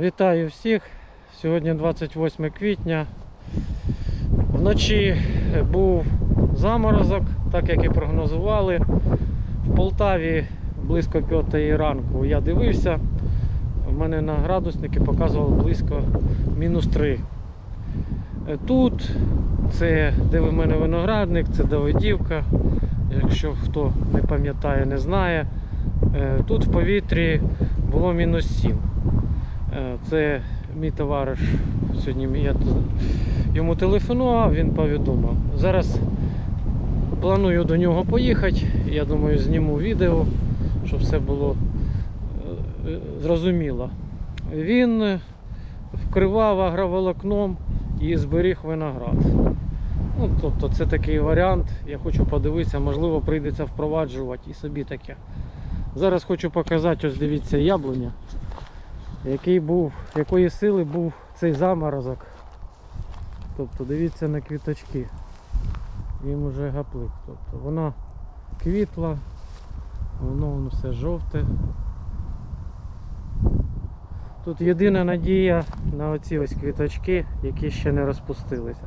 Вітаю всіх. Сьогодні 28 квітня. Вночі був заморозок, так як і прогнозували. В Полтаві близько 5 ранку я дивився. У мене на градусники показувало близько мінус 3. Е, Тут це де в мене виноградник, це Давидівка. Якщо хто не пам'ятає, не знає. Е, Тут в повітрі було мінус 7. Е, Це мій товариш. Сьогодні я йому телефонував, він повідомив. Зараз планую до нього поїхати. Я думаю, зніму відео, щоб все було е, зрозуміло. Він вкривав агроволокном і зберіг виноград. Ну, тобто це такий варіант. Я хочу подивитися, можливо, прийдеться впроваджувати і собі таке. Зараз хочу показати, ось дивіться, яблуня який був, якої сили був цей заморозок. Тобто дивіться на квіточки. Їм уже гаплик. Тобто вона квітла, воно, воно все жовте. Тут єдина надія на оці ось квіточки, які ще не розпустилися.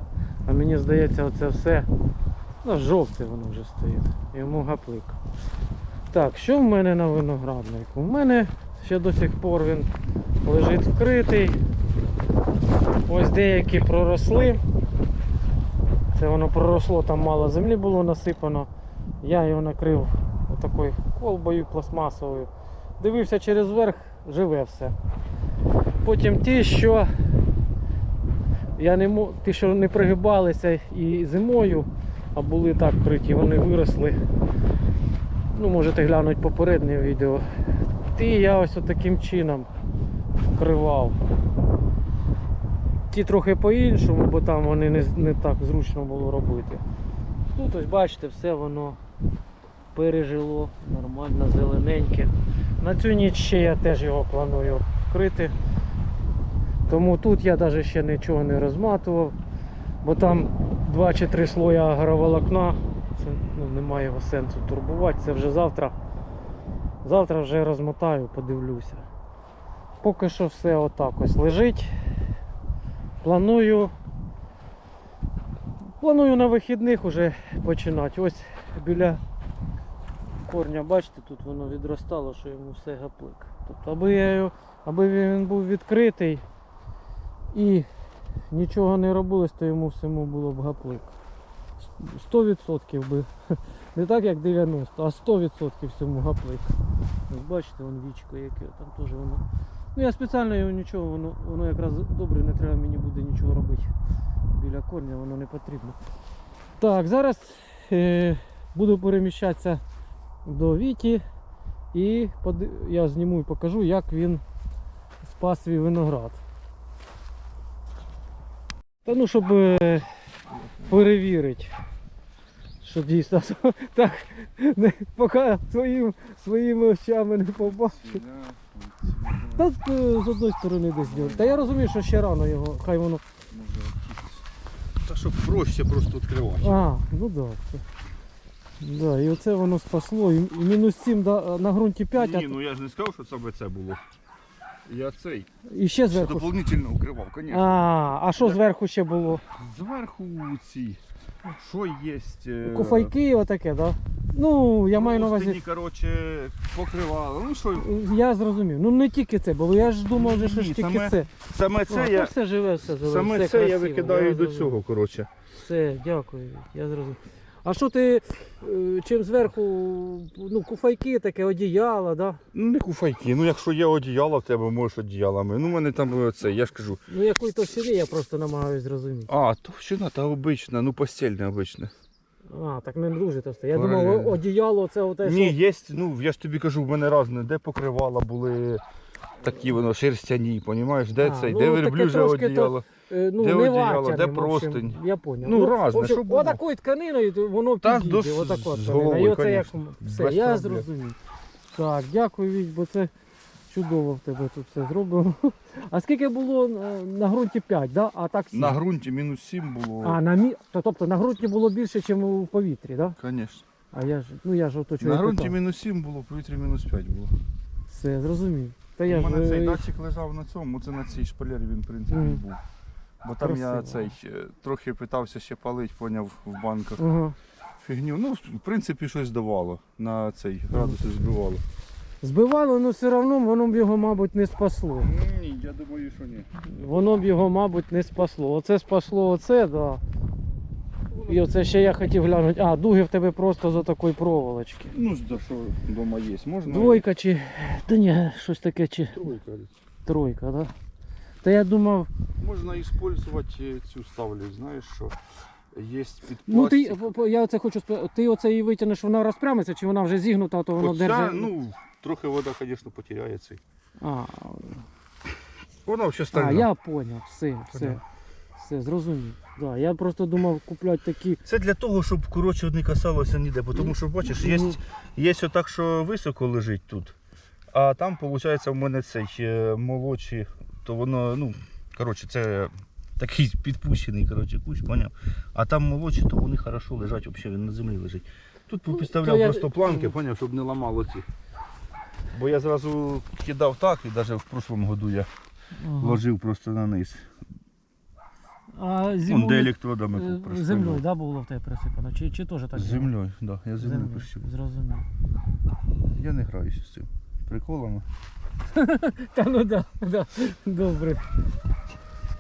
А мені здається, оце все ну, жовте воно вже стоїть. Йому гаплик. Так, що в мене на винограднику? У мене ще до сих пор він лежить вкритий. Ось деякі проросли. Це воно проросло, там мало землі було насипано. Я його накрив отакою колбою пластмасовою. Дивився через верх, живе все. Потім ті, що я не мо... ті, що не пригибалися і зимою, а були так вкриті, вони виросли. Ну, можете глянути попереднє відео. Ті я ось таким чином вкривав. Ті трохи по-іншому, бо там вони не, не так зручно було робити. Тут ось бачите, все воно пережило, нормально, зелененьке. На цю ніч ще я теж його планую вкрити. Тому тут я навіть ще нічого не розматував, бо там 2 чи 3 слоя агроволокна. Це ну, немає його сенсу турбувати. Це вже завтра. Завтра вже розмотаю, подивлюся. Поки що все отак ось лежить. Планую. Планую на вихідних вже починати. Ось біля корня, бачите, тут воно відростало, що йому все гаплик. Тобто, аби, я його, аби він був відкритий і нічого не робилось, то йому всьому було б гаплик. 100% би. Не так як 90, а 100% всьому гаплик. Бачите, вон вічко яке, там теж воно. Ну я спеціально його нічого, воно, воно якраз добре, не треба мені буде нічого робити. Біля корня воно не потрібно. Так, зараз е, буду переміщатися до Віті і поди- я зніму і покажу, як він спас свій виноград. Та ну, щоб е, перевірити, що дійсно так, не, поки своїм, своїми очами не побачив. Та е, з одної сторони десь діло. Та я розумію, що ще рано його, хай воно. Та щоб проще просто відкривати. А, ну так. Да. Да, і оце воно спасло. І, і мінус 7 да, на ґрунті 5, Ні, ну я ж не сказав, що саме це було. Я цей і ще ще зверху. доповнительно укривав, звісно. А, а що зверху ще було? Зверху ці. Що є? е, Куфайки отаке, да? Ну, я маю на увазі. коротше, покривало. Ну що, Я зрозумів. Ну не тільки це, бо я ж думав, що ж тільки саме це. саме це О, я, все живе, все саме все це я викидаю викидаю до цього, коротше. Все, дякую, я зрозумів. А що ти е, чим зверху, ну, куфайки таке, одіяло, да? Ну не куфайки, ну якщо є одіяло в тебе, можеш одіялами. Ну в мене там е, це, я ж кажу. Ну якої товщини я просто намагаюся зрозуміти. А, товщина та обична, ну постільна обична. А, так не дуже товсте. Я Правильно. думав, одіяло це оте, Ні, що... є, ну я ж тобі кажу, в мене різне, де покривала були такі воно шерстяні, понімаєш, де А, цей, ну, де таке верблюже трошки то- одіяло. Е, ну, Де не одіяло, ватяне, де в общем, простинь. Я поняв. Ну, разне, в общем, було. Отакою тканиною то воно Та підійде. до- Отако з тканина. І головою, оце як конечно. все, Без я проблем. зрозумів. Так, дякую, Віть, бо це чудово в тебе тут все зроблено. А скільки було е, на ґрунті 5, да? а так 7? На ґрунті мінус 7 було. А, на мі... то, тобто на ґрунті було більше, ніж у повітрі, да? Звісно. А я ж, ну я ж ото чого На ґрунті мінус 7 було, в повітрі мінус 5 було. Все, зрозумів. Та я У мене ж, цей е, датчик лежав на цьому, це на цій шпалері він, в принципі, Мгм. був. Бо там я Красиво. цей е, трохи питався ще палити, поняв в банках Ага. фігню. Ну, в принципі, щось давало. На цей градус збивало. Збивало, але все одно воно б його, мабуть, не спасло. Ні, я думаю, що ні. Воно б його, мабуть, не спасло. Оце спасло оце, да. І оце ще я хотів глянути. А, дуги в тебе просто за такої проволочки. Ну, да, що вдома є. Можна? Двойка чи. Та ні, щось таке чи Тройка. тройка, да? Та я думав, Можна використовувати цю ставлю, знаєш що? Є під ну ти я оце хочу спитати, ти оце її витягнеш, вона розпрямиться, чи вона вже зігнута, то воно Оця, держить. ну, трохи вода, звісно, потеряє цей. А, Вона взагалі а, я поняв, все, все. Все, зрозумів. Да, я просто думав купляти такі. Це для того, щоб коротше не касалося ніде, бо тому що бачиш, є, є отак, що високо лежить тут. А там, виходить, в мене цей е, молодший, то воно, ну, коротше, це такий підпущений коротше, кущ, поняв? А там молодші, то вони хорошо лежать, взагалі він на землі лежить. Тут Ну, підставляв я- просто планки, поняв, щоб не ламало ці. Бо я зразу кидав так, і навіть в прошлому году я Ага. ложив просто на низ. А Вон де зимою, електродами е, приставляв. землею да, було в тебе присипано? Чи, чи теж так? Землею, так, да, я землею Землею, прищив. Зрозумів. Я не граюся з цим. Приколами. Та ну да, да. Добре.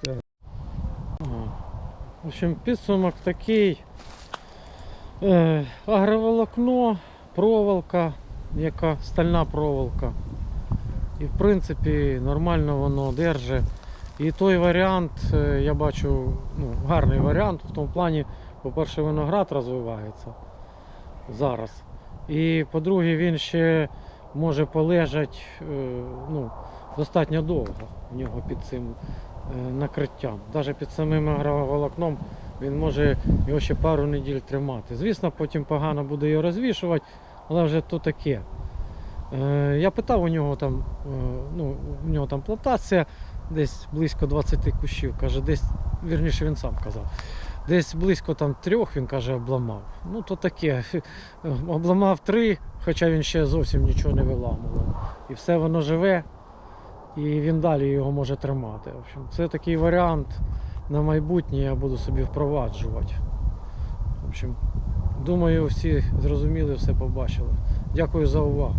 Так. В общем, підсумок такий. Е, агроволокно, проволока, яка стальна проволока. І в принципі нормально воно держить. І той варіант, е, я бачу, ну, гарний варіант в тому плані, по-перше, виноград розвивається зараз. І по-друге, він ще може полежати е, ну, достатньо довго в нього під цим е, накриттям. Навіть під самим агроволокном він може його ще пару неділь тримати. Звісно, потім погано буде його розвішувати, але вже то таке. Я питав у нього там, ну, у нього там плантація, десь близько 20 кущів, каже, десь, вірніше він сам казав. Десь близько там трьох він каже, обламав. Ну то таке. Обламав три, хоча він ще зовсім нічого не виламував. І все воно живе, і він далі його може тримати. В общем, це такий варіант на майбутнє я буду собі впроваджувати. В общем, думаю, всі зрозуміли, все побачили. Дякую за увагу.